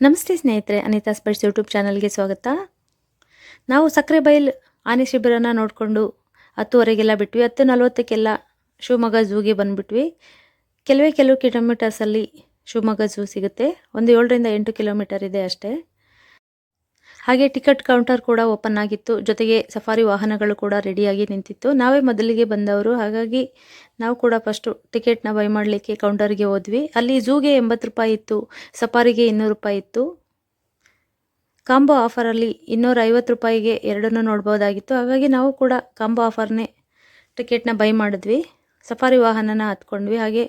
ನಮಸ್ತೆ ಸ್ನೇಹಿತರೆ, ಅನಿತಾ ಸ್ಪೆಟ್ಸ್ ಯೂಟ್ಯೂಬ್ ಚಾನಲ್ಗೆ ಸ್ವಾಗತ. ನಾವು ಸಕ್ಕರೆ ಬೈಲ್ ಆನೆ ಶಿಬಿರನ ನೋಡಿಕೊಂಡು ಹತ್ತುವರೆಗೆಲ್ಲ ಬಿಟ್ವಿ. ಹತ್ತು ನಲವತ್ತಕ್ಕೆಲ್ಲ ಶಿವಮೊಗ್ಗ ಝೂಗೆ ಬಂದುಬಿಟ್ವಿ. ಕೆಲವೇ, ಕೆಲವು ಕಿಲೋಮೀಟರ್ಸಲ್ಲಿ ಶಿವಮೊಗ್ಗ ಝೂ ಸಿಗುತ್ತೆ. ಒಂದು ಏಳರಿಂದ ಎಂಟು ಕಿಲೋಮೀಟರ್ ಇದೆ ಅಷ್ಟೇ. ಹಾಗೆ ಟಿಕೆಟ್ ಕೌಂಟರ್ ಕೂಡ ಓಪನ್ ಆಗಿತ್ತು. ಜೊತೆಗೆ ಸಫಾರಿ ವಾಹನಗಳು ಕೂಡ ರೆಡಿಯಾಗಿ ನಿಂತಿತ್ತು. ನಾವೇ ಮೊದಲಿಗೆ ಬಂದವರು. ಹಾಗಾಗಿ ನಾವು ಕೂಡ ಫಸ್ಟು ಟಿಕೆಟ್ನ ಬೈ ಮಾಡಲಿಕ್ಕೆ ಕೌಂಟರ್ಗೆ ಹೋದ್ವಿ. ಅಲ್ಲಿ ಝೂಗೆ ಎಂಬತ್ತು ರೂಪಾಯಿ ಇತ್ತು, ಸಫಾರಿಗೆ ಇನ್ನೂರು ರೂಪಾಯಿ ಇತ್ತು. ಕಾಂಬೋ ಆಫರಲ್ಲಿ ಇನ್ನೂರ ಐವತ್ತು ರೂಪಾಯಿಗೆ ಎರಡನ್ನೂ ನೋಡ್ಬೋದಾಗಿತ್ತು. ಹಾಗಾಗಿ ನಾವು ಕೂಡ ಕಾಂಬೋ ಆಫರ್ನೇ ಟಿಕೆಟ್ನ ಬೈ ಮಾಡಿದ್ವಿ. ಸಫಾರಿ ವಾಹನನ ಹತ್ಕೊಂಡ್ವಿ. ಹಾಗೆ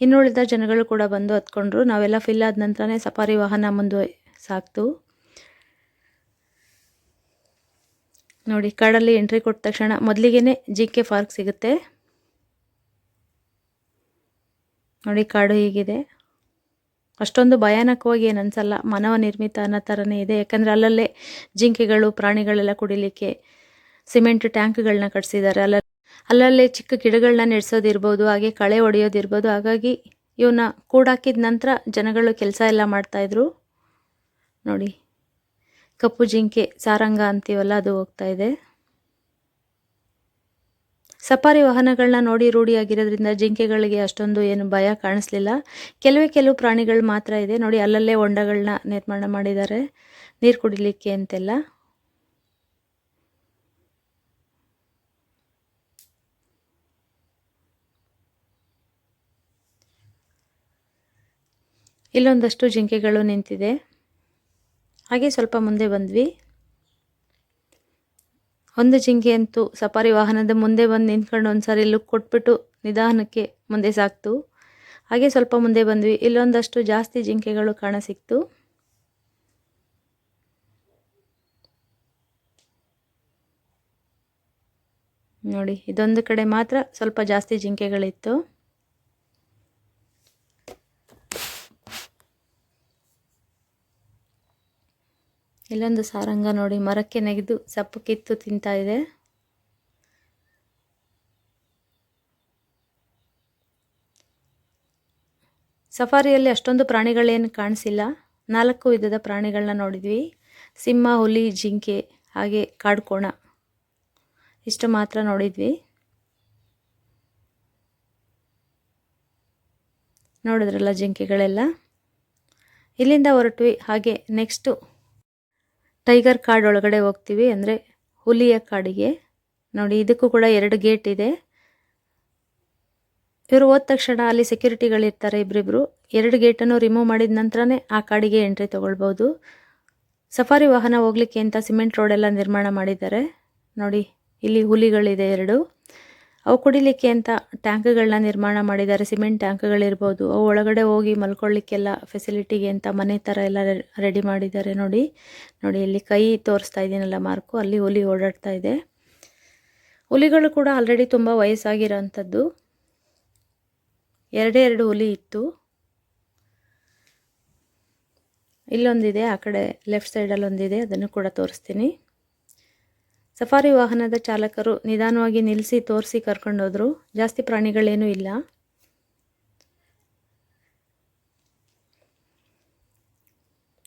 ಇನ್ನುಳಿದ ಜನಗಳು ಕೂಡ ಬಂದು ಹತ್ಕೊಂಡ್ರು. ನಾವೆಲ್ಲ ಫಿಲ್ ಆದ ನಂತರನೇ ಸಫಾರಿ ವಾಹನ ಮುಂದೆ ಸಾಕ್ತು. ನೋಡಿ ಕಾಡಲ್ಲಿ ಎಂಟ್ರಿ ಕೊಟ್ಟ ತಕ್ಷಣ ಮೊದಲಿಗೆ ಜಿ ಕೆ ಪಾರ್ಕ್ ಸಿಗುತ್ತೆ. ನೋಡಿ ಕಾಡು ಹೀಗಿದೆ. ಅಷ್ಟೊಂದು ಭಯಾನಕವಾಗಿ ಏನು ಅನಿಸಲ್ಲ ಮಾನವ ನಿರ್ಮಿತ ಅನ್ನೋ ಥರನೇ ಇದೆ. ಯಾಕಂದರೆ ಅಲ್ಲಲ್ಲೇ ಜಿಂಕೆಗಳು, ಪ್ರಾಣಿಗಳೆಲ್ಲ ಕುಡಿಲಿಕ್ಕೆ ಸಿಮೆಂಟ್ ಟ್ಯಾಂಕ್ಗಳನ್ನ ಕಟ್ಸಿದ್ದಾರೆ. ಅಲ್ಲ, ಅಲ್ಲಲ್ಲೇ ಚಿಕ್ಕ ಗಿಡಗಳನ್ನ ನೆಡ್ಸೋದಿರ್ಬೋದು, ಹಾಗೆ ಕಳೆ ಹೊಡೆಯೋದಿರ್ಬೋದು ಹಾಗಾಗಿ ಇವನ್ನ ಕೂಡಾಕಿದ ನಂತರ ಜನಗಳು ಕೆಲಸ ಎಲ್ಲ ಮಾಡ್ತಾಯಿದ್ರು ನೋಡಿ ಕಪ್ಪು ಜಿಂಕೆ, ಸಾರಂಗ ಅಂತೀವಲ್ಲ, ಅದು ಹೋಗ್ತಾ ಇದೆ. ಸಫಾರಿ ವಾಹನಗಳನ್ನ ನೋಡಿ ರೂಢಿಯಾಗಿರೋದ್ರಿಂದ ಜಿಂಕೆಗಳಿಗೆ ಅಷ್ಟೊಂದು ಏನು ಭಯ ಕಾಣಿಸ್ಲಿಲ್ಲ. ಕೆಲವೇ ಕೆಲವು ಪ್ರಾಣಿಗಳು ಮಾತ್ರ ಇದೆ. ನೋಡಿ, ಅಲ್ಲಲ್ಲೇ ಹೊಂಡಗಳನ್ನ ನಿರ್ಮಾಣ ಮಾಡಿದ್ದಾರೆ. ನೀರು ಕುಡಿಲಿಕ್ಕೆ ಅಂತೆಲ್ಲ. ಇಲ್ಲೊಂದಷ್ಟು ಜಿಂಕೆಗಳು ನಿಂತಿದೆ. ಹಾಗೆ ಸ್ವಲ್ಪ ಮುಂದೆ ಬಂದ್ವಿ. ಒಂದು ಜಿಂಕೆ ಅಂತೂ ಸಫಾರಿ ವಾಹನದ ಮುಂದೆ ಬಂದು ನಿಂತ್ಕೊಂಡು ಒಂದು ಸಾರಿ ಲುಕ್ ಕೊಟ್ಬಿಟ್ಟು ನಿಧಾನಕ್ಕೆ ಮುಂದೆ ಸಾಕ್ತು. ಹಾಗೆ ಸ್ವಲ್ಪ ಮುಂದೆ ಬಂದ್ವಿ. ಇಲ್ಲೊಂದಷ್ಟು ಜಾಸ್ತಿ ಜಿಂಕೆಗಳು ಕಾಣಸಿಕ್ತು ನೋಡಿ, ಇದೊಂದು ಕಡೆ ಮಾತ್ರ ಸ್ವಲ್ಪ ಜಾಸ್ತಿ ಜಿಂಕೆಗಳಿತ್ತು. ಇಲ್ಲೊಂದು ಸಾರಂಗ ನೋಡಿ, ಮರಕ್ಕೆ ನೆಗೆದು ಸಪ್ಪು ಕಿತ್ತು ತಿಂತಾ ಇದೆ. ಸಫಾರಿಯಲ್ಲಿ ಅಷ್ಟೊಂದು ಪ್ರಾಣಿಗಳೇನು ಕಾಣಿಸಿಲ್ಲ. ನಾಲ್ಕು ವಿಧದ ಪ್ರಾಣಿಗಳನ್ನ ನೋಡಿದ್ವಿ. ಸಿಂಹ, ಹುಲಿ, ಜಿಂಕೆ, ಹಾಗೆ ಕಾಡ್ಕೋಣ ಇಷ್ಟು ಮಾತ್ರ ನೋಡಿದ್ವಿ. ನೋಡಿದ್ರಲ್ಲ ಜಿಂಕೆಗಳೆಲ್ಲ? ಇಲ್ಲಿಂದ ಹೊರಟ್ವಿ. ಹಾಗೆ ನೆಕ್ಸ್ಟು ಟೈಗರ್ ಕಾಡ್ ಒಳಗಡೆ ಹೋಗ್ತೀವಿ ಅಂದರೆ ಹುಲಿಯ ಕಾಡಿಗೆ. ನೋಡಿ, ಇದಕ್ಕೂ ಕೂಡ ಎರಡು ಗೇಟ್ ಇದೆ. ಇವರು ಹೋದ ತಕ್ಷಣ ಅಲ್ಲಿ ಸೆಕ್ಯೂರಿಟಿಗಳಿರ್ತಾರೆ ಇಬ್ಬರಿಬ್ರು ಎರಡು ಗೇಟನ್ನು ರಿಮೂವ್ ಮಾಡಿದ ನಂತರನೇ ಆ ಕಾಡಿಗೆ ಎಂಟ್ರಿ ತೊಗೊಳ್ಬೋದು. ಸಫಾರಿ ವಾಹನ ಹೋಗ್ಲಿಕ್ಕೆ ಅಂತ ಸಿಮೆಂಟ್ ರೋಡೆಲ್ಲ ನಿರ್ಮಾಣ ಮಾಡಿದ್ದಾರೆ. ನೋಡಿ, ಇಲ್ಲಿ ಹುಲಿಗಳಿದೆ ಎರಡು. ಅವು ಕುಡಿಲಿಕ್ಕೆ ಅಂತ ಟ್ಯಾಂಕ್ಗಳನ್ನ ನಿರ್ಮಾಣ ಮಾಡಿದ್ದಾರೆ, ಸಿಮೆಂಟ್ ಟ್ಯಾಂಕ್ಗಳಿರ್ಬೋದು. ಅವು ಒಳಗಡೆ ಹೋಗಿ ಮಲ್ಕೊಳ್ಳಿಕ್ಕೆಲ್ಲ ಫೆಸಿಲಿಟಿಗೆ ಅಂತ ಮನೆ ಥರ ಎಲ್ಲ ರೆಡಿ ಮಾಡಿದ್ದಾರೆ ನೋಡಿ. ನೋಡಿ, ಇಲ್ಲಿ ಕೈ ತೋರಿಸ್ತಾ ಇದ್ದೀನಲ್ಲ ಮಾರ್ಕು, ಅಲ್ಲಿ ಹುಲಿ ಓಡಾಡ್ತಾ ಇದೆ. ಹುಲಿಗಳು ಕೂಡ ಆಲ್ರೆಡಿ ತುಂಬ ವಯಸ್ಸಾಗಿರೋ ಅಂಥದ್ದು ಎರಡೇ ಎರಡು ಹುಲಿ ಇತ್ತು. ಇಲ್ಲೊಂದಿದೆ, ಆ ಕಡೆ ಲೆಫ್ಟ್ ಸೈಡಲ್ಲೊಂದಿದೆ ಅದನ್ನು ಕೂಡ ತೋರಿಸ್ತೀನಿ. ಸಫಾರಿ ವಾಹನದ ಚಾಲಕರು ನಿಧಾನವಾಗಿ ನಿಲ್ಲಿಸಿ ತೋರಿಸಿ ಕರ್ಕೊಂಡೋದ್ರು. ಜಾಸ್ತಿ ಪ್ರಾಣಿಗಳೇನೂ ಇಲ್ಲ.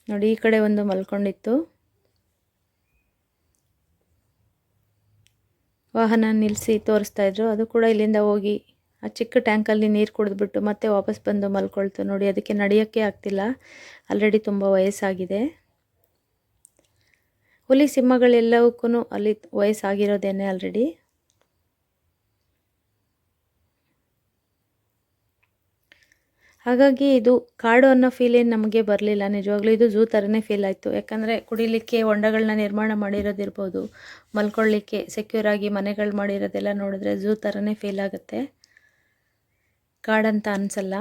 ನೋಡಿ, ಈ ಕಡೆ ಒಂದು ಮಲ್ಕೊಂಡಿತ್ತು. ವಾಹನ ನಿಲ್ಲಿಸಿ ತೋರಿಸ್ತಾ ಇದ್ರು. ಅದು ಕೂಡ ಇಲ್ಲಿಂದ ಹೋಗಿ ಆ ಚಿಕ್ಕ ಟ್ಯಾಂಕಲ್ಲಿ ನೀರು ಕುಡಿದ್ಬಿಟ್ಟು ಮತ್ತೆ ವಾಪಸ್ ಬಂದು ಮಲ್ಕೊಳ್ತು. ನೋಡಿ, ಅದಕ್ಕೆ ನಡೆಯೋಕ್ಕೆ ಆಗ್ತಿಲ್ಲ. ಆಲ್ರೆಡಿ ತುಂಬ ವಯಸ್ಸಾಗಿದೆ. ಹುಲಿ ಸಿಂಹಗಳೆಲ್ಲವಕ್ಕೂ ಅಲ್ಲಿ ವಯಸ್ಸಾಗಿರೋದೇನೆ ಆಲ್ರೆಡಿ ಹಾಗಾಗಿ ಇದು ಕಾಡು ಅನ್ನೋ ಫೀಲ್ ಏನು ನಮಗೆ ಬರಲಿಲ್ಲ. ನಿಜವಾಗ್ಲೂ ಇದು ಝೂ ಥರನೇ ಫೀಲ್ ಆಯಿತು. ಯಾಕಂದರೆ ಕುಡಿಲಿಕ್ಕೆ ಹೊಂಡಗಳನ್ನ ನಿರ್ಮಾಣ ಮಾಡಿರೋದಿರ್ಬೋದು. ಮಲ್ಕೊಳ್ಳಿಕ್ಕೆ ಸೆಕ್ಯೂರ್ ಆಗಿ ಮನೆಗಳು ಮಾಡಿರೋದೆಲ್ಲ ನೋಡಿದ್ರೆ ಝೂ ಥರನೇ ಫೀಲ್ ಆಗುತ್ತೆ. ಕಾಡಂತ ಅನಿಸಲ್ಲ.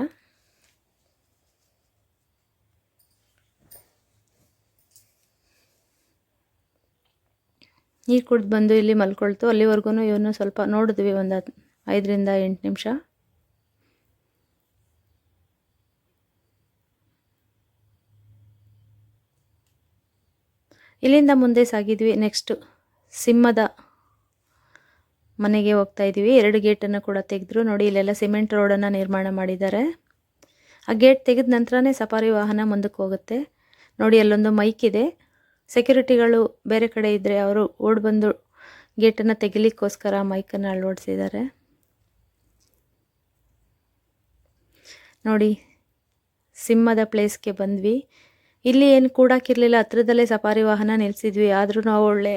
ನೀರು ಕುಡ್ದು ಬಂದು ಇಲ್ಲಿ ಮಲ್ಕೊಳ್ತು. ಅಲ್ಲಿವರೆಗೂ ಇವನು ಸ್ವಲ್ಪ ನೋಡಿದ್ವಿ ಒಂದು ಐದರಿಂದ ಎಂಟು ನಿಮಿಷ. ಇಲ್ಲಿಂದ ಮುಂದೆ ಸಾಗಿದ್ವಿ. ನೆಕ್ಸ್ಟು ಸಿಂಹದ ಮನೆಗೆ ಹೋಗ್ತಾ ಇದ್ದೀವಿ ಎರಡು ಗೇಟನ್ನು ಕೂಡ ತೆಗೆದ್ರು. ನೋಡಿ, ಇಲ್ಲೆಲ್ಲ ಸಿಮೆಂಟ್ ರೋಡನ್ನು ನಿರ್ಮಾಣ ಮಾಡಿದ್ದಾರೆ. ಆ ಗೇಟ್ ತೆಗೆದ ನಂತರನೇ ಸಫಾರಿ ವಾಹನ ಮುಂದಕ್ಕೆ ಹೋಗುತ್ತೆ. ನೋಡಿ, ಅಲ್ಲೊಂದು ಮೈಕ್ ಇದೆ. ಸೆಕ್ಯೂರಿಟಿಗಳು ಬೇರೆ ಕಡೆ ಇದ್ದರೆ ಅವರು ಓಡ್ ಬಂದು ಗೇಟನ್ನು ತೆಗಿಲಿಕ್ಕೋಸ್ಕರ ಮೈಕನ್ನು ಅಳವಡಿಸಿದ್ದಾರೆ. ನೋಡಿ, ಸಿಂಹದ ಪ್ಲೇಸ್ಗೆ ಬಂದ್ವಿ. ಇಲ್ಲಿ ಏನು ಕೂಡಕ್ಕಿರಲಿಲ್ಲ ಹತ್ರದಲ್ಲೇ ಸಫಾರಿ ವಾಹನ ನಿಲ್ಲಿಸಿದ್ವಿ ಆದರೂ ನಾವು ಒಳ್ಳೆ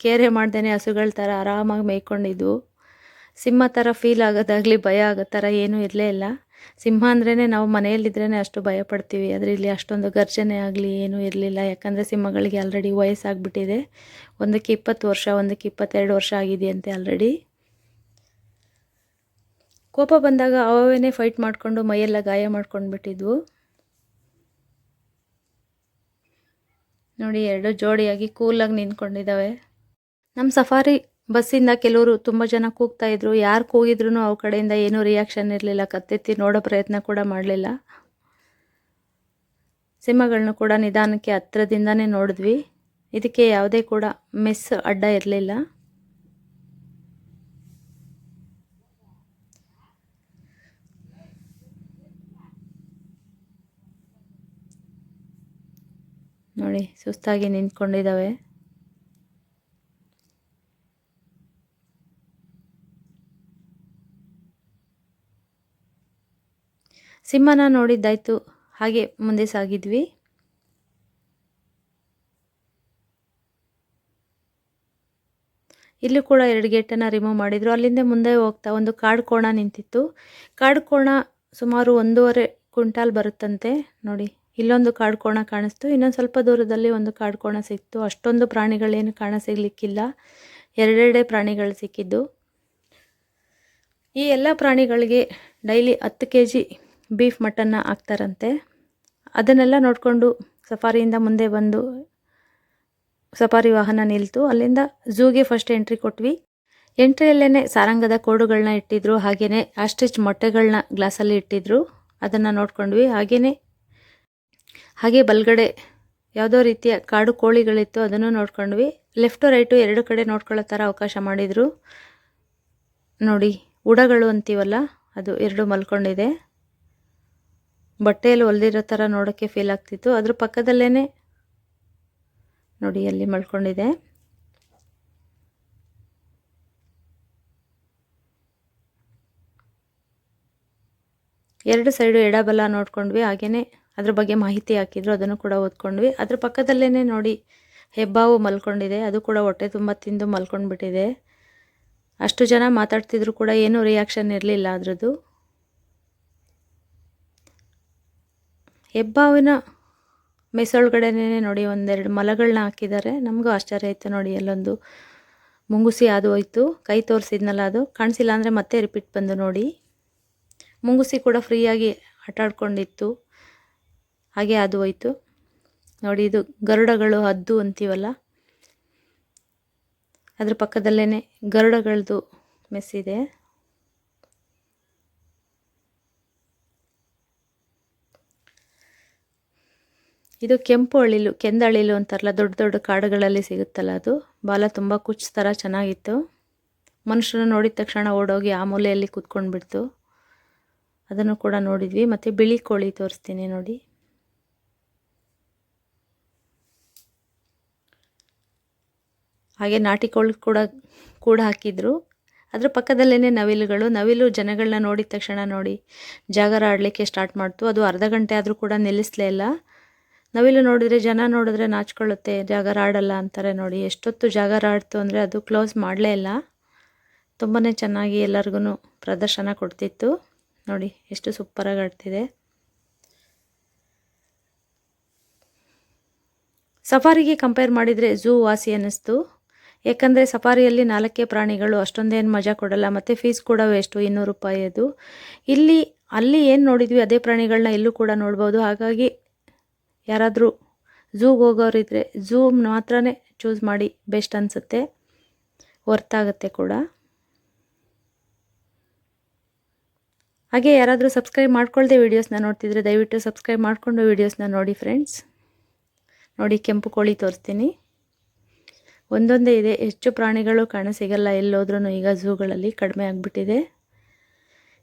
ಕೇರೆ ಮಾಡ್ದೇ ಹಸುಗಳ ಥರ ಆರಾಮಾಗಿ ಮೇಯ್ಕೊಂಡಿದ್ವು. ಸಿಂಹ ಥರ ಫೀಲ್ ಆಗೋದಾಗಲಿ ಭಯ ಆಗೋ ಥರ ಏನೂ ಇರಲೇ ಇಲ್ಲ. ಸಿಂಹ ಅಂದ್ರೇ ನಾವು ಮನೆಯಲ್ಲಿದ್ರೇ ಅಷ್ಟು ಭಯ ಪಡ್ತೀವಿ ಆದರೆ ಇಲ್ಲಿ ಅಷ್ಟೊಂದು ಗರ್ಜನೆ ಆಗಲಿ ಏನೂ ಇರಲಿಲ್ಲ. ಯಾಕಂದರೆ ಸಿಂಹಗಳಿಗೆ ಆಲ್ರೆಡಿ ವಯಸ್ಸಾಗ್ಬಿಟ್ಟಿದೆ. ಒಂದಕ್ಕೆ ಇಪ್ಪತ್ತು ವರ್ಷ, ಒಂದಕ್ಕೆ ಇಪ್ಪತ್ತೆರಡು ವರ್ಷ ಆಗಿದೆಯಂತೆ ಆಲ್ರೆಡಿ ಕೋಪ ಬಂದಾಗ ಅವೇ ಫೈಟ್ ಮಾಡಿಕೊಂಡು ಮೈಯೆಲ್ಲ ಗಾಯ ಮಾಡ್ಕೊಂಡು ಬಿಟ್ಟಿದ್ವು ನೋಡಿ, ಎರಡು ಜೋಡಿಯಾಗಿ ಕೂಲಾಗಿ ನಿಂತ್ಕೊಂಡಿದ್ದಾವೆ. ನಮ್ಮ ಸಫಾರಿ ಬಸ್ಸಿಂದ ಕೆಲವರು ತುಂಬ ಜನ ಕೂಗ್ತಾ ಇದ್ರು. ಯಾರು ಕೂಗಿದ್ರು ಅವ್ರ ಕಡೆಯಿಂದ ಏನೂ ರಿಯಾಕ್ಷನ್ ಇರಲಿಲ್ಲ. ಕತ್ತೆತ್ತಿ ನೋಡೋ ಪ್ರಯತ್ನ ಕೂಡ ಮಾಡಲಿಲ್ಲ. ಸಿಂಹಗಳನ್ನ ಕೂಡ ನಿಧಾನಕ್ಕೆ ಹತ್ರದಿಂದನೇ ನೋಡಿದ್ವಿ. ಇದಕ್ಕೆ ಯಾವುದೇ ಕೂಡ ಮೆಸ್ ಅಡ್ಡ ಇರಲಿಲ್ಲ. ನೋಡಿ, ಸುಸ್ತಾಗಿ ನಿಂತ್ಕೊಂಡಿದ್ದಾವೆ ಸಿಂಹನ ನೋಡಿದ್ದಾಯ್ತು. ಹಾಗೆ ಮುಂದೆ ಸಾಗಿದ್ವಿ. ಇಲ್ಲೂ ಕೂಡ ಎರಡು ಗೇಟನ್ನು ರಿಮೂವ್ ಮಾಡಿದರು. ಅಲ್ಲಿಂದ ಮುಂದೆ ಹೋಗ್ತಾ ಒಂದು ಕಾಡು ಕೋಣ ನಿಂತಿತ್ತು. ಕಾಡು ಕೋಣ ಸುಮಾರು ಒಂದೂವರೆ ಕ್ವಿಂಟಾಲ್ ಬರುತ್ತಂತೆ. ನೋಡಿ, ಇಲ್ಲೊಂದು ಕಾಡು ಕೋಣ ಕಾಣಿಸ್ತು. ಇನ್ನೊಂದು ಸ್ವಲ್ಪ ದೂರದಲ್ಲಿ ಒಂದು ಕಾಡು ಕೋಣ ಸಿಕ್ತು. ಅಷ್ಟೊಂದು ಪ್ರಾಣಿಗಳೇನು ಕಾಣ ಸಿಗಲಿಕ್ಕಿಲ್ಲ ಎರಡೆರಡೇ ಪ್ರಾಣಿಗಳು ಸಿಕ್ಕಿದ್ದು. ಈ ಎಲ್ಲ ಪ್ರಾಣಿಗಳಿಗೆ ಡೈಲಿ ಹತ್ತು ಕೆ ಜಿ ಬೀಫ್ ಮಟನ್ನ ಹಾಕ್ತಾರಂತೆ. ಅದನ್ನೆಲ್ಲ ನೋಡಿಕೊಂಡು ಸಫಾರಿಯಿಂದ ಮುಂದೆ ಬಂದು ಸಫಾರಿ ವಾಹನ ನಿಲ್ತು. ಅಲ್ಲಿಂದ ಝೂಗೆ ಫಸ್ಟ್ ಎಂಟ್ರಿ ಕೊಟ್ವಿ. ಎಂಟ್ರಿಯಲ್ಲೇ ಸಾರಂಗದ ಕೋಡುಗಳನ್ನ ಇಟ್ಟಿದ್ರು ಹಾಗೆಯೇ ಆಸ್ಟ್ರಿಚ್ ಮೊಟ್ಟೆಗಳನ್ನ ಗ್ಲಾಸಲ್ಲಿ ಇಟ್ಟಿದ್ರು. ಅದನ್ನು ನೋಡ್ಕೊಂಡ್ವಿ. ಹಾಗೆಯೇ ಹಾಗೆ ಬಲ್ಗಡೆ ಯಾವುದೋ ರೀತಿಯ ಕಾಡು ಕೋಳಿಗಳಿತ್ತು, ಅದನ್ನು ನೋಡ್ಕೊಂಡ್ವಿ. ಲೆಫ್ಟು ರೈಟು ಎರಡು ಕಡೆ ನೋಡ್ಕೊಳ್ಳೋ ಥರ ಅವಕಾಶ ಮಾಡಿದರು. ನೋಡಿ, ಉಡಗಳು ಅಂತೀವಲ್ಲ, ಅದು ಎರಡು ಮಲ್ಕೊಂಡಿದೆ. ಬಟ್ಟೆಯಲ್ಲಿ ಹೊಲ್ದಿರೋ ಥರ ನೋಡೋಕ್ಕೆ ಫೀಲ್ ಆಗ್ತಿತ್ತು. ಅದ್ರ ಪಕ್ಕದಲ್ಲೇ ನೋಡಿ, ಅಲ್ಲಿ ಮಲ್ಕೊಂಡಿದೆ. ಎರಡು ಸೈಡು ಎಡಬಲ ನೋಡ್ಕೊಂಡ್ವಿ. ಹಾಗೆಯೇ ಅದ್ರ ಬಗ್ಗೆ ಮಾಹಿತಿ ಹಾಕಿದ್ರು, ಅದನ್ನು ಕೂಡ ಓದ್ಕೊಂಡ್ವಿ. ಅದ್ರ ಪಕ್ಕದಲ್ಲೇ ನೋಡಿ, ಹೆಬ್ಬಾವು ಮಲ್ಕೊಂಡಿದೆ. ಅದು ಕೂಡ ಹೊಟ್ಟೆ ತುಂಬ ತಿಂದು ಮಲ್ಕೊಂಡ್ಬಿಟ್ಟಿದೆ. ಅಷ್ಟು ಜನ ಮಾತಾಡ್ತಿದ್ರು ಕೂಡ, ಏನೂ ರಿಯಾಕ್ಷನ್ ಇರಲಿಲ್ಲ ಅದ್ರದ್ದು. ಹೆಬ್ಬಾವಿನ ಮೆಸೊಳಗಡೆನೇ ನೋಡಿ ಒಂದೆರಡು ಮಲಗಳನ್ನ ಹಾಕಿದ್ದಾರೆ. ನಮಗೂ ಆಶ್ಚರ್ಯ ಆಯಿತು ನೋಡಿ, ಅಲ್ಲೊಂದು ಮುಂಗುಸಿ ಅದು ಹೋಯ್ತು. ಕೈ ತೋರಿಸಿದ್ನಲ್ಲ ಅದು. ಕಾಣಿಸಿಲ್ಲ ಅಂದರೆ ಮತ್ತೆ ರಿಪೀಟ್ ಬಂದು ನೋಡಿ. ಮುಂಗುಸಿ ಕೂಡ ಫ್ರೀಯಾಗಿ ಆಟಾಡ್ಕೊಂಡಿತ್ತು ಹಾಗೆ ಅದು ಹೋಯ್ತು. ನೋಡಿ, ಇದು ಗರುಡಗಳು ಹದ್ದು ಅಂತೀವಲ್ಲ? ಅದ್ರ ಪಕ್ಕದಲ್ಲೇ ಗರುಡಗಳದ್ದು ಮೆಸ್ಸಿದೆ. ಇದು ಕೆಂಪು ಅಳಿಲು ಕೆಂದಳಿಲು ಅಂತಾರಲ್ಲ, ದೊಡ್ಡ ದೊಡ್ಡ ಕಾಡುಗಳಲ್ಲಿ ಸಿಗುತ್ತಲ್ಲ ಅದು. ಬಾಲ ತುಂಬ ಕುಚ್ಚ ಥರ ಚೆನ್ನಾಗಿತ್ತು. ಮನುಷ್ಯನ ನೋಡಿದ ತಕ್ಷಣ ಓಡೋಗಿ ಆ ಮೂಲೆಯಲ್ಲಿ ಕೂತ್ಕೊಂಡು ಬಿಡ್ತು ಅದನ್ನು ಕೂಡ ನೋಡಿದ್ವಿ. ಮತ್ತು ಬಿಳಿ ಕೋಳಿ ತೋರಿಸ್ತೀನಿ ನೋಡಿ. ಹಾಗೆ ನಾಟಿ ಕೋಳಿ ಕೂಡ ಕೂಡ ಹಾಕಿದ್ರು. ಅದರ ಪಕ್ಕದಲ್ಲೇ ನವಿಲುಗಳು. ನವಿಲು ಜನಗಳನ್ನ ನೋಡಿದ ತಕ್ಷಣ ನೋಡಿ ಜಾಗರ ಆಡಲಿಕ್ಕೆ ಸ್ಟಾರ್ಟ್ ಮಾಡ್ತು. ಅದು ಅರ್ಧ ಗಂಟೆ ಆದರೂ ಕೂಡ ನಿಲ್ಲಿಸಲೇ ಇಲ್ಲ. ನವಿಲು ನೋಡಿದ್ರೆ ಜನ ನೋಡಿದ್ರೆ ನಾಚ್ಕೊಳ್ಳುತ್ತೆ ಜಾಗರ ರಾಡಲ್ಲ ಅಂತಾರೆ ನೋಡಿ. ಎಷ್ಟೊತ್ತು ಜಾಗರ ರಾಡ್ತು ಅಂದರೆ ಅದು ಕ್ಲೋಸ್ ಮಾಡಲೇ ಇಲ್ಲ. ತುಂಬಾ ಚೆನ್ನಾಗಿ ಎಲ್ಲರಿಗೂ ಪ್ರದರ್ಶನ ಕೊಡ್ತಿತ್ತು. ನೋಡಿ, ಎಷ್ಟು ಸೂಪರಾಗಿ ಆಡ್ತಿದೆ. ಸಫಾರಿಗೆ ಕಂಪೇರ್ ಮಾಡಿದರೆ ಝೂ ವಾಸಿ ಅನ್ನಿಸ್ತು. ಯಾಕಂದರೆ ಸಫಾರಿಯಲ್ಲಿ ನಾಲ್ಕೇ ಪ್ರಾಣಿಗಳು, ಅಷ್ಟೊಂದೇನು ಮಜಾ ಕೊಡಲ್ಲ, ಮತ್ತು ಫೀಸ್ ಕೂಡ ವೇಸ್ಟು ಇನ್ನೂರು ರೂಪಾಯಿ ಅದು. ಇಲ್ಲಿ, ಅಲ್ಲಿ ಏನು ನೋಡಿದ್ವಿ, ಅದೇ ಪ್ರಾಣಿಗಳನ್ನ ಇಲ್ಲೂ ಕೂಡ ನೋಡ್ಬೋದು. ಹಾಗಾಗಿ ಯಾರಾದರೂ ಝೂಗೆ ಹೋಗೋರಿದ್ರೆ ಝೂ ಮಾತ್ರನೇ ಚೂಸ್ ಮಾಡಿ ಬೆಸ್ಟ್ ಅನಿಸುತ್ತೆ. ವರ್ತಾಗುತ್ತೆ ಕೂಡ. ಹಾಗೆ ಯಾರಾದರೂ ಸಬ್ಸ್ಕ್ರೈಬ್ ಮಾಡ್ಕೊಳ್ಳದೆ ವೀಡಿಯೋಸ್ನ ನೋಡ್ತಿದ್ರೆ ದಯವಿಟ್ಟು ಸಬ್ಸ್ಕ್ರೈಬ್ ಮಾಡಿಕೊಂಡು ವೀಡಿಯೋಸ್ನ ನೋಡಿ ಫ್ರೆಂಡ್ಸ್. ನೋಡಿ ಕೆಂಪು ಕೋಳಿ ತೋರಿಸ್ತೀನಿ. ಒಂದೊಂದೇ ಇದೆ. ಹೆಚ್ಚು ಪ್ರಾಣಿಗಳು ಕಾಣಸಿಗಲ್ಲ ಎಲ್ಲೋದ್ರೂ ಈಗ ಝೂಗಳಲ್ಲಿ ಕಡಿಮೆ ಆಗಿಬಿಟ್ಟಿದೆ.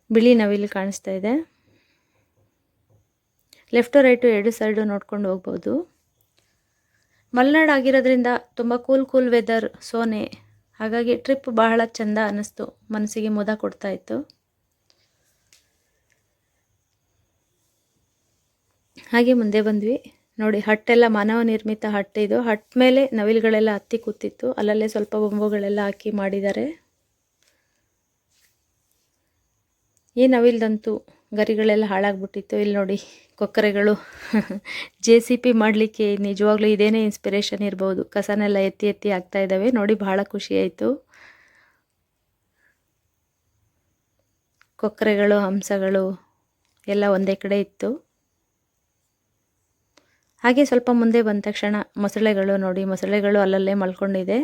ಬಿಳಿ ನವಿಲು ಕಾಣಿಸ್ತಾ ಇದೆ. ಲೆಫ್ಟು ರೈಟು ಎರಡು ಸೈಡು ನೋಡ್ಕೊಂಡು ಹೋಗ್ಬೋದು. ಮಲೆನಾಡು ಆಗಿರೋದ್ರಿಂದ ತುಂಬ ಕೂಲ್ ಕೂಲ್ ವೆದರ್ ಸೋನೆ. ಹಾಗಾಗಿ ಟ್ರಿಪ್ ಬಹಳ ಚೆಂದ ಅನ್ನಿಸ್ತು. ಮನಸ್ಸಿಗೆ ಮುದ ಕೊಡ್ತಾ ಇತ್ತು. ಹಾಗೆ ಮುಂದೆ ಬಂದ್ವಿ. ನೋಡಿ, ಹಟ್ಟೆಲ್ಲ ಮಾನವ ನಿರ್ಮಿತ ಹಟ್ಟೆ ಇದು. ಹಟ್ ಮೇಲೆ ನವಿಲುಗಳೆಲ್ಲ ಹತ್ತಿ ಕೂತಿತ್ತು. ಅಲ್ಲಲ್ಲೇ ಸ್ವಲ್ಪ ಬೊಂಬುಗಳೆಲ್ಲ ಹಾಕಿ ಮಾಡಿದ್ದಾರೆ. ಈ ನವಿಲ್ದಂತೂ ಗರಿಗಳೆಲ್ಲ ಹಾಳಾಗ್ಬಿಟ್ಟಿತ್ತು. ಇಲ್ಲಿ ನೋಡಿ ಕೊಕ್ಕರೆಗಳು. ಜೆ ಸಿ ಪಿ ಮಾಡಲಿಕ್ಕೆ ನಿಜವಾಗ್ಲೂ ಇದೇನೇ ಇನ್ಸ್ಪಿರೇಷನ್ ಇರ್ಬೋದು. ಕಸನೆಲ್ಲ ಎತ್ತಿ ಎತ್ತಿ ಆಗ್ತಾ ಇದ್ದಾವೆ. ನೋಡಿ ಭಾಳ ಖುಷಿ ಆಯಿತು. ಕೊಕ್ಕರೆಗಳು, ಹಂಸಗಳು ಎಲ್ಲ ಒಂದೇ ಕಡೆ ಇತ್ತು. ಹಾಗೆ ಸ್ವಲ್ಪ ಮುಂದೆ ಬಂದ ತಕ್ಷಣ ಮೊಸಳೆಗಳು ನೋಡಿ. ಮೊಸಳೆಗಳು ಅಲ್ಲಲ್ಲೇ ಮಲ್ಕೊಂಡಿದೆ.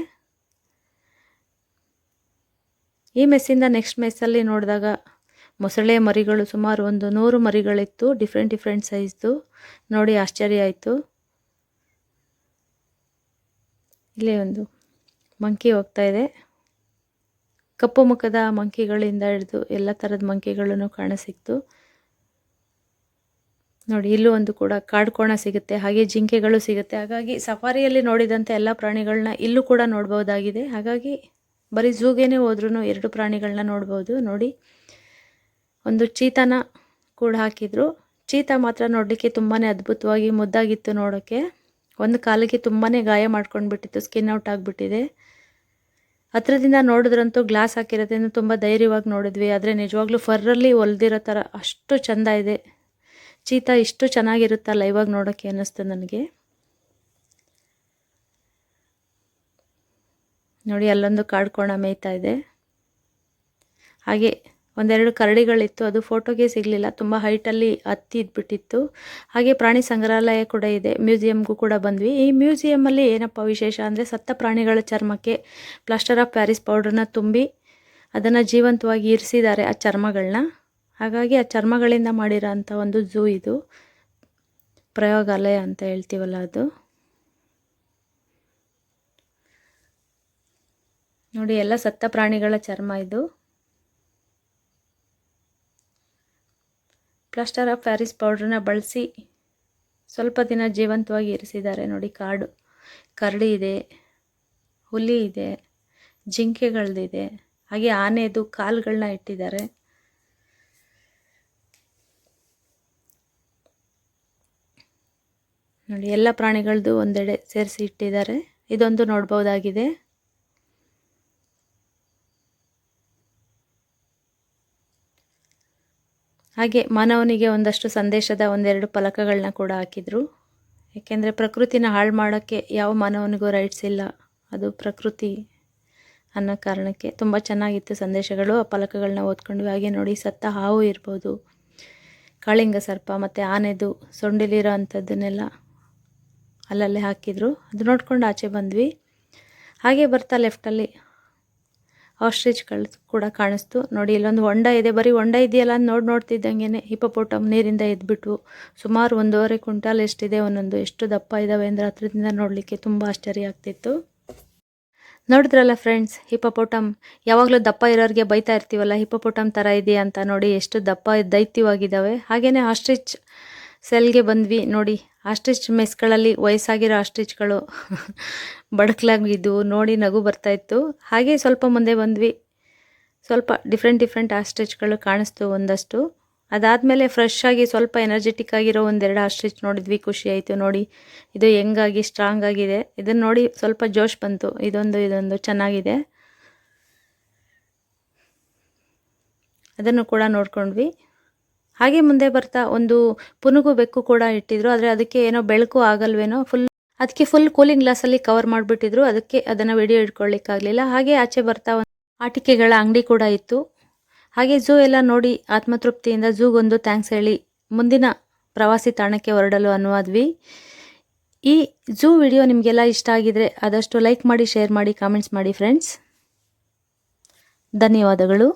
ಈ ಮೆಸ್ಸಿಂದ ನೆಕ್ಸ್ಟ್ ಮೆಸ್ಸಲ್ಲಿ ನೋಡಿದಾಗ ಮೊಸಳೆ ಮರಿಗಳು ಸುಮಾರು ಒಂದು ನೂರು ಮರಿಗಳಿತ್ತು ಡಿಫ್ರೆಂಟ್ ಡಿಫ್ರೆಂಟ್ ಸೈಜ್ದು ನೋಡಿ, ಆಶ್ಚರ್ಯ ಆಯಿತು. ಇಲ್ಲೇ ಒಂದು ಮಂಕಿ ಹೋಗ್ತಾ ಇದೆ. ಕಪ್ಪು ಮುಖದ ಮಂಕಿಗಳಿಂದ ಹಿಡಿದು ಎಲ್ಲ ಥರದ ಮಂಕಿಗಳನ್ನು ಕಾಣಸಿಕ್ತು. ನೋಡಿ, ಇಲ್ಲೂ ಒಂದು ಕೂಡ ಕಾಡ್ಕೋಣ ಸಿಗುತ್ತೆ, ಹಾಗೆ ಜಿಂಕೆಗಳು ಸಿಗುತ್ತೆ. ಹಾಗಾಗಿ ಸಫಾರಿಯಲ್ಲಿ ನೋಡಿದಂಥ ಎಲ್ಲ ಪ್ರಾಣಿಗಳನ್ನ ಇಲ್ಲೂ ಕೂಡ ನೋಡ್ಬೋದಾಗಿದೆ ಹಾಗಾಗಿ ಬರೀ ಝೂಗೇನೆ ಹೋದ್ರೂ ಎರಡು ಪ್ರಾಣಿಗಳನ್ನ ನೋಡ್ಬೋದು. ನೋಡಿ ಒಂದು ಚೀತನ ಕೂಡ ಹಾಕಿದ್ರು. ಚೀತಾ ಮಾತ್ರ ನೋಡಲಿಕ್ಕೆ ತುಂಬಾ ಅದ್ಭುತವಾಗಿ ಮುದ್ದಾಗಿತ್ತು ನೋಡೋಕ್ಕೆ ಒಂದು ಕಾಲಿಗೆ ತುಂಬಾ ಗಾಯ ಮಾಡ್ಕೊಂಡು ಬಿಟ್ಟಿತ್ತು ಸ್ಕಿನ್ ಔಟ್ ಆಗಿಬಿಟ್ಟಿದೆ. ಹತ್ರದಿಂದ ನೋಡಿದ್ರಂತೂ ಗ್ಲಾಸ್ ಹಾಕಿರೋದ್ರಿಂದ ತುಂಬ ಧೈರ್ಯವಾಗಿ ನೋಡಿದ್ವಿ. ಆದರೆ ನಿಜವಾಗ್ಲೂ ಫರ್ರಲ್ಲಿ ಹೊಲ್ದಿರೋ ಥರ ಅಷ್ಟು ಚೆಂದ ಇದೆ. ಚೀತಾ ಇಷ್ಟು ಚೆನ್ನಾಗಿರುತ್ತಲ್ಲ ಲೈವಾಗಿ ನೋಡೋಕ್ಕೆ ಅನ್ನಿಸ್ತು ನನಗೆ. ನೋಡಿ, ಅಲ್ಲೊಂದು ಕಾಡ್ಕೋಣ ಮೇಯ್ತಾ ಇದೆ. ಹಾಗೆ ಒಂದೆರಡು ಕರಡಿಗಳಿತ್ತು, ಅದು ಫೋಟೋಗೆ ಸಿಗಲಿಲ್ಲ. ತುಂಬ ಹೈಟಲ್ಲಿ ಹತ್ತಿ ಇದ್ಬಿಟ್ಟಿತ್ತು. ಹಾಗೆ ಪ್ರಾಣಿ ಸಂಗ್ರಹಾಲಯ ಕೂಡ ಇದೆ ಮ್ಯೂಸಿಯಮ್ಗೂ ಕೂಡ ಬಂದ್ವಿ. ಈ ಮ್ಯೂಸಿಯಮಲ್ಲಿ ಏನಪ್ಪ ವಿಶೇಷ ಅಂದರೆ ಸತ್ತ ಪ್ರಾಣಿಗಳ ಚರ್ಮಕ್ಕೆ ಪ್ಲಾಸ್ಟರ್ ಆಫ್ ಪ್ಯಾರಿಸ್ ಪೌಡ್ರನ್ನ ತುಂಬಿ ಅದನ್ನು ಜೀವಂತವಾಗಿ ಇರಿಸಿದ್ದಾರೆ ಆ ಚರ್ಮಗಳನ್ನ ಹಾಗಾಗಿ ಆ ಚರ್ಮಗಳಿಂದ ಮಾಡಿರೋ ಅಂಥ ಒಂದು ಝೂ ಇದು. ಪ್ರಯೋಗಾಲಯ ಅಂತ ಹೇಳ್ತೀವಲ್ಲ ಅದು. ನೋಡಿ, ಎಲ್ಲ ಸತ್ತ ಪ್ರಾಣಿಗಳ ಚರ್ಮ ಇದು. ಪ್ಲಾಸ್ಟರ್ ಆಫ್ ಪ್ಯಾರಿಸ್ ಪೌಡ್ರನ್ನ ಬಳಸಿ ಸ್ವಲ್ಪ ದಿನ ಜೀವಂತವಾಗಿ ಇರಿಸಿದ್ದಾರೆ. ನೋಡಿ, ಕಾಡು. ಕರಡಿ ಇದೆ, ಹುಲಿ ಇದೆ, ಜಿಂಕೆಗಳದಿದೆ. ಹಾಗೆ ಆನೆದು ಕಾಲುಗಳನ್ನ ಇಟ್ಟಿದ್ದಾರೆ. ನೋಡಿ, ಎಲ್ಲ ಪ್ರಾಣಿಗಳದ್ದು ಒಂದೆಡೆ ಸೇರಿಸಿ ಇಟ್ಟಿದ್ದಾರೆ. ಇದೊಂದು ನೋಡ್ಬೋದಾಗಿದೆ. ಹಾಗೆ ಮಾನವನಿಗೆ ಒಂದಷ್ಟು ಸಂದೇಶದ ಒಂದೆರಡು ಫಲಕಗಳನ್ನ ಕೂಡ ಹಾಕಿದರು. ಏಕೆಂದರೆ ಪ್ರಕೃತಿನ ಹಾಳು ಮಾಡೋಕ್ಕೆ ಯಾವ ಮಾನವನಿಗೂ ರೈಟ್ಸ್ ಇಲ್ಲ. ಅದು ಪ್ರಕೃತಿ ಅನ್ನೋ ಕಾರಣಕ್ಕೆ ತುಂಬ ಚೆನ್ನಾಗಿತ್ತು ಸಂದೇಶಗಳು. ಆ ಫಲಕಗಳನ್ನ ಓದ್ಕೊಂಡ್ವಿ ಹಾಗೆ ನೋಡಿ ಸತ್ತ ಹಾವು ಇರ್ಬೋದು, ಕಾಳಿಂಗ ಸರ್ಪ ಮತ್ತು ಆನೆದು ಸೊಂಡಿಲಿರೋ ಅಂಥದ್ದನ್ನೆಲ್ಲ ಅಲ್ಲಲ್ಲೇ ಹಾಕಿದರು. ಅದು ನೋಡ್ಕೊಂಡು ಆಚೆ ಬಂದ್ವಿ. ಹಾಗೆ ಬರ್ತಾ ಲೆಫ್ಟಲ್ಲಿ ಆಸ್ಟ್ರಿಚ್ಗಳು ಕೂಡ ಕಾಣಿಸ್ತು. ನೋಡಿ, ಇಲ್ಲೊಂದು ಹೊಂಡ ಇದೆ. ಬರೀ ಹೊಂಡ ಇದೆಯಲ್ಲ ಅಂತ ನೋಡಿ ನೋಡ್ತಿದ್ದಂಗೆ ಹಿಪ್ಪಪೋಟಮ್ ನೀರಿಂದ ಎದ್ಬಿಟ್ಟು ಸುಮಾರು ಒಂದೂವರೆ ಕ್ವಿಂಟಾಲ್ ಎಷ್ಟಿದೆ ಒಂದೊಂದು, ಎಷ್ಟು ದಪ್ಪ ಇದ್ದಾವೆ ಅಂದರೆ ಹತ್ರದಿಂದ ನೋಡಲಿಕ್ಕೆ ತುಂಬ ಆಶ್ಚರ್ಯ ಆಗ್ತಿತ್ತು. ನೋಡಿದ್ರಲ್ಲ ಫ್ರೆಂಡ್ಸ್ ಹಿಪ್ಪಪೋಟಮ್ ಯಾವಾಗಲೂ ದಪ್ಪ ಇರೋರಿಗೆ ಬೈತಾ ಇರ್ತೀವಲ್ಲ ಹಿಪ್ಪಪೋಟಮ್ ಥರ ಇದೆಯಾ ಅಂತ ನೋಡಿ, ಎಷ್ಟು ದಪ್ಪ ದೈತ್ಯವಾಗಿದ್ದಾವೆ ಹಾಗೆಯೇ ಆಸ್ಟ್ರಿಚ್ ಸೆಲ್ಗೆ ಬಂದ್ವಿ ನೋಡಿ. ಆಸ್ಟ್ರಿಚ್ ಮೆಸ್ಗಳಲ್ಲಿ ವಯಸ್ಸಾಗಿರೋ ಆಸ್ಟ್ರಿಚ್ಗಳು ಬಡಕ್ಲಾಗಿದ್ದವು ನೋಡಿ ನಗು ಬರ್ತಾಯಿತ್ತು ಹಾಗೆ ಸ್ವಲ್ಪ ಮುಂದೆ ಬಂದ್ವಿ. ಸ್ವಲ್ಪ ಡಿಫ್ರೆಂಟ್ ಡಿಫ್ರೆಂಟ್ ಆಸ್ಟ್ರಿಚ್ಗಳು ಕಾಣಿಸ್ತು ಒಂದಷ್ಟು. ಅದಾದಮೇಲೆ ಫ್ರೆಶ್ ಆಗಿ ಸ್ವಲ್ಪ ಎನರ್ಜೆಟಿಕ್ ಆಗಿರೋ ಒಂದೆರಡು ಆಸ್ಟ್ರಿಚ್ ನೋಡಿದ್ವಿ. ಖುಷಿ ಆಯಿತು ನೋಡಿ. ಇದು ಹೆಂಗಾಗಿ ಸ್ಟ್ರಾಂಗ್ ಆಗಿದೆ. ಇದನ್ನು ನೋಡಿ ಸ್ವಲ್ಪ ಜೋಶ್ ಬಂತು. ಇದೊಂದು ಇದೊಂದು ಚೆನ್ನಾಗಿದೆ. ಅದನ್ನು ಕೂಡ ನೋಡ್ಕೊಂಡ್ವಿ. ಹಾಗೆ ಮುಂದೆ ಬರ್ತಾ ಒಂದು ಪುನುಗು ಬೆಕ್ಕು ಕೂಡ ಇಟ್ಟಿದ್ರು. ಆದರೆ ಅದಕ್ಕೆ ಏನೋ ಬೆಳಕು ಆಗಲ್ವೇನೋ ಫುಲ್ ಅದಕ್ಕೆ ಫುಲ್ ಕೂಲಿಂಗ್ ಗ್ಲಾಸಲ್ಲಿ ಕವರ್ ಮಾಡಿಬಿಟ್ಟಿದ್ರು. ಅದಕ್ಕೆ ಅದನ್ನು ವಿಡಿಯೋ ಇಟ್ಕೊಳ್ಳಿಕ್ಕಾಗಲಿಲ್ಲ ಹಾಗೆ ಆಚೆ ಬರ್ತಾ ಒಂದು ಆಟಿಕೆಗಳ ಅಂಗಡಿ ಕೂಡ ಇತ್ತು. ಹಾಗೆ ಝೂ ಎಲ್ಲ ನೋಡಿ ಆತ್ಮತೃಪ್ತಿಯಿಂದ ಝೂಗೊಂದು ಥ್ಯಾಂಕ್ಸ್ ಹೇಳಿ ಮುಂದಿನ ಪ್ರವಾಸಿ ತಾಣಕ್ಕೆ ಹೊರಡಲು ಅನುವಾದ್ವಿ. ಈ ಝೂ ವಿಡಿಯೋ ನಿಮಗೆಲ್ಲ ಇಷ್ಟ ಆಗಿದ್ರೆ ಆದಷ್ಟು ಲೈಕ್ ಮಾಡಿ ಶೇರ್ ಮಾಡಿ ಕಾಮೆಂಟ್ಸ್ ಮಾಡಿ ಫ್ರೆಂಡ್ಸ್ ಧನ್ಯವಾದಗಳು.